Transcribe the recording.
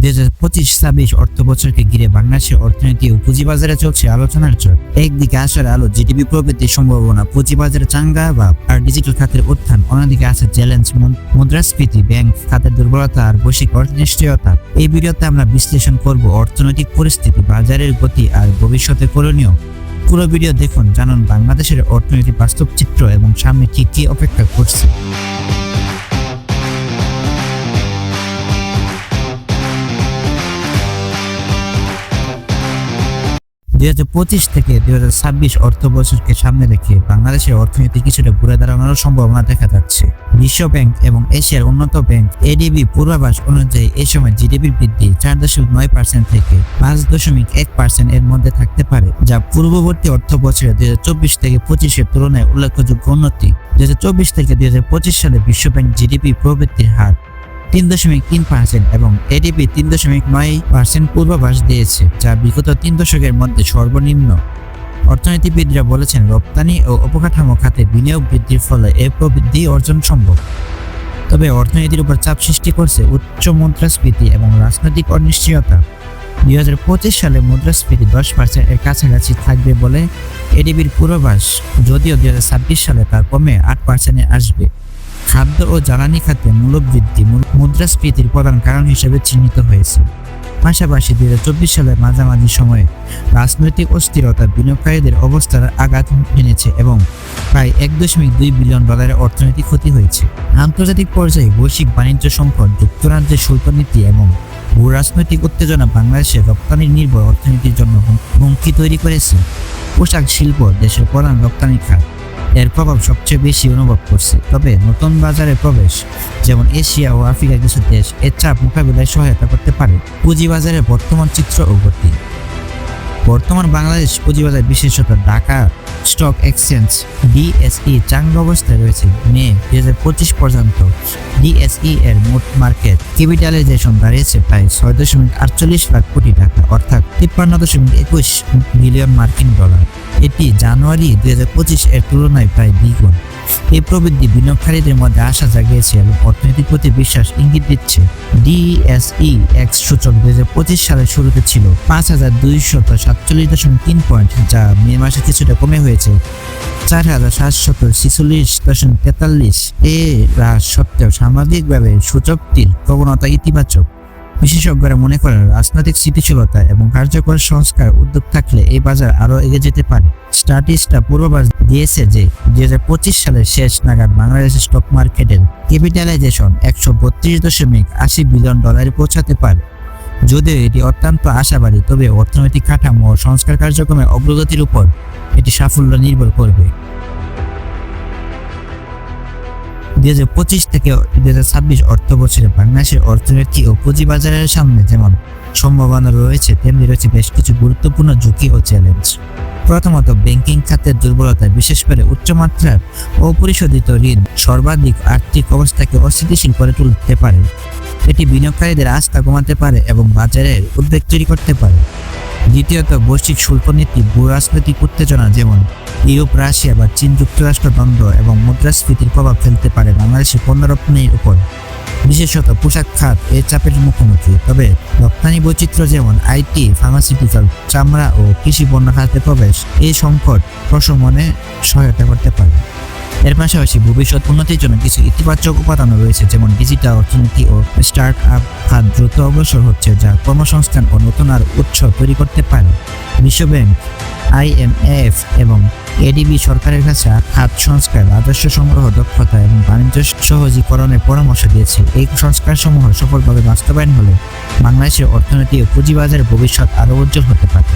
দুই হাজার পঁচিশ ছাব্বিশ অর্থ বছরকে ঘিরে বাংলাদেশের অর্থনীতি ও পুঁজিবাজারে চলছে আলোচনার চর। একদিকে আসার আলো জিডিপি প্রবৃদ্ধির সম্ভাবনা পুঁজিবাজারে চাঙ্গা ভাব আর ডিজিটাল খাতের উত্থান। অন্যদিকে আছে চ্যালেঞ্জ মুদ্রাস্ফীতি, ব্যাংক খাতের দুর্বলতা আর বৈশ্বিক অনিশ্চয়তা। এই ভিডিওতে আমরা বিশ্লেষণ করব অর্থনৈতিক পরিস্থিতি, বাজারের গতি আর ভবিষ্যতে করণীয়। পুরো ভিডিও দেখুন, জানুন বাংলাদেশের অর্থনীতি বাস্তব চিত্র এবং সামনে কি কি অপেক্ষা করছে। দুই পঁচিশ থেকে দুই হাজার ছাব্বিশ অর্থ বছরকে সামনে রেখে বাংলাদেশের অর্থনীতি কিছুটা ঘুরে দাঁড়ানোর সম্ভাবনা দেখা যাচ্ছে। বিশ্ব ব্যাংক এবং এশিয়ার উন্নত ব্যাংক এডিবি পূর্বাভাস অনুযায়ী এই সময় জিডিপির বৃদ্ধি চার দশমিক নয় পার্সেন্ট থেকে পাঁচ দশমিক এক পার্সেন্ট এর মধ্যে থাকতে পারে, যা পূর্ববর্তী অর্থ বছরে দুই চব্বিশ থেকে পঁচিশের তুলনায় উল্লেখযোগ্য উন্নতি। দুই হাজার চব্বিশ থেকে দুই হাজার পঁচিশ সালে বিশ্ব ব্যাংক জিডিপি প্রবৃদ্ধির হার তিন দশমিক তিন পার্সেন্ট এবং এডিপি তিন দশমিক নয় পার্সেন্ট পূর্বাভাস দিয়েছে, যা বিগত তিন দশকের মধ্যে সর্বনিম্ন। অর্থনীতিবিদরা বলেছেন, রপ্তানি ও অবকাঠামো খাতে বিনিয়োগ বৃদ্ধির ফলে এ প্রবৃদ্ধি অর্জন সম্ভব। তবে অর্থনীতির উপর চাপ সৃষ্টি করছে উচ্চ মুদ্রাস্ফীতি এবং রাজনৈতিক অনিশ্চয়তা। দুই হাজার পঁচিশ সালে মুদ্রাস্ফীতি দশ পার্সেন্ট এর কাছাকাছি থাকবে বলে এডিবির পূর্বাভাস, যদিও দুই হাজার ছাব্বিশ সালে তা কমে আট পার্সেন্টে আসবে। খাদ্য ও জ্বালানি খাতে মূল্যবৃদ্ধি মূল- মুদ্রাস্ফীতির প্রধান কারণ হিসেবে চিহ্নিত হয়েছে। পাশাপাশি দু চব্বিশ সালের মাঝামাঝি সময়ে রাজনৈতিক অস্থিরতা বিনিয়োগকারীদের অবস্থার আঘাত এনেছে এবং প্রায় এক দশমিক দুই বিলিয়ন ডলারের অর্থনৈতিক ক্ষতি হয়েছে। আন্তর্জাতিক পর্যায়ে বৈশ্বিক বাণিজ্য সংকট যুক্তরাজ্যের শুল্ক নীতি এবং ভূ রাজনৈতিক উত্তেজনা বাংলাদেশের রপ্তানি নির্ভর অর্থনীতির জন্য হুমকি তৈরি করেছে। পোশাক শিল্প দেশের প্রধান রপ্তানি খাত এর প্রভাব সবচেয়ে বেশি অনুভব করছে। তবে নতুন বাজারে প্রবেশ, যেমন এশিয়া ও আফ্রিকার কিছু দেশ, এর চাপ মোকাবিলায় সহায়তা করতে পারে পুঁজিবাজারের বর্তমান চিত্র ও গতি। বর্তমান বাংলাদেশ পুঁজিবাজার বিশেষত ঢাকা স্টক এক্সচেঞ্জ, ডিএসই চাঙ্গা অবস্থায় রয়েছে মে দুই হাজার পঁচিশ পর্যন্ত। ডিএসই এর মোট মার্কেট ক্যাপিটালাইজেশন দাঁড়িয়েছে প্রায় ছয় দশমিক আটচল্লিশ লাখ কোটি টাকা, অর্থাৎ তিপ্পান্ন দশমিক একুশ মিলিয়ন মার্কিন ডলার। এটি জানুয়ারি দুই হাজার পঁচিশ এর তুলনায় প্রায় দ্বিগুণ। এই প্রবৃদ্ধি বিনিয়োগকারীদের মধ্যে আশা জাগিয়েছে এবং অর্থনীতির প্রতি বিশ্বাস ইঙ্গিত দিচ্ছে। ডিএসই এক্স সূচক দুই হাজার পঁচিশ সালের শুরুতে ছিল পাঁচ হাজার দুইশত সাতচল্লিশ দশমিক তিন পয়েন্ট, যা মে মাসে কিছুটা কমে হয়েছে। চার হাজার সাতশত ছিচল্লিশ দশমিক তেতাল্লিশ এ হ্রাস সত্ত্বেও সামাজিকভাবে সূচকটির প্রবণতা ইতিবাচক। বিশেষজ্ঞরা মনে করেন রাজনৈতিক স্থিতিশীলতা এবং কার্যকর সংস্কার উদ্যোগ থাকলে এই বাজার আরও এগিয়ে যেতে পারে। স্টাটিস্টটা পূর্বাভাস দিয়েছে যে দুই হাজার পঁচিশ সালের শেষ নাগাদ বাংলাদেশের স্টক মার্কেটের ক্যাপিটালাইজেশন একশো বত্রিশ দশমিক আশি বিলিয়ন ডলারে পৌঁছাতে পারে। যদিও এটি অত্যন্ত আশাবাদী, তবে অর্থনৈতিক কাঠামো ও সংস্কার কার্যক্রমের অগ্রগতির উপর এটি সাফল্য নির্ভর করবে। দুই হাজার পঁচিশ থেকে দুই হাজার ছাব্বিশ অর্থ বছরে বাংলাদেশের অর্থনীতি ও পুঁজিবাজারের সামনে যেমন সম্ভাবনা রয়েছে, তেমনি রয়েছে বেশ কিছু গুরুত্বপূর্ণ ঝুঁকি ও চ্যালেঞ্জ। প্রথমত, ব্যাংকিং খাতের দুর্বলতা, বিশেষ করে উচ্চমাত্রার অপরিশোধিত ঋণ সর্বাধিক আর্থিক অবস্থাকে অস্থিতিশীল করে তুলতে পারে। এটি বিনিয়োগকারীদের আস্থা কমাতে পারে এবং বাজারের উদ্বেগ তৈরি করতে পারে। দ্বিতীয়ত বৈশ্বিক শুল্ক নীতি ভূ রাজনৈতিক উত্তেজনা যেমন ইউরোপ, রাশিয়া বা চীন যুক্তরাষ্ট্র দ্বন্দ্ব এবং মুদ্রাস্ফীতির প্রভাব ফেলতে পারে বাংলাদেশের পণ্য রপ্তানির উপর। বিশেষত পোশাক খাত এই চাপের মুখোমুখি। তবে রপ্তানি বৈচিত্র্য যেমন আইটি ফার্মাসিউটিক্যাল, চামড়া ও কৃষি পণ্য খাতে প্রবেশ, এই সংকট প্রশমনে সহায়তা করতে পারে। এর পাশাপাশি ভবিষ্যৎ উন্নতির জন্য কিছু ইতিবাচক উপাদানও রয়েছে, যেমন ডিজিটাল অর্থনীতি ও স্টার্ট আপ খাত দ্রুত অগ্রসর হচ্ছে, যা কর্মসংস্থান ও নতুন আর উৎস তৈরি করতে পারে। বিশ্বব্যাংক আইএমএফ এবং এডিবি সরকারের কাছে খাত সংস্কার, রাজস্ব সংগ্রহ, দক্ষতা এবং বাণিজ্য সহজীকরণের পরামর্শ দিয়েছে। এই সংস্কার সমূহ সফলভাবে বাস্তবায়ন হলে বাংলাদেশের অর্থনীতি ও পুঁজিবাজারের ভবিষ্যৎ আরও উজ্জ্বল হতে পারে।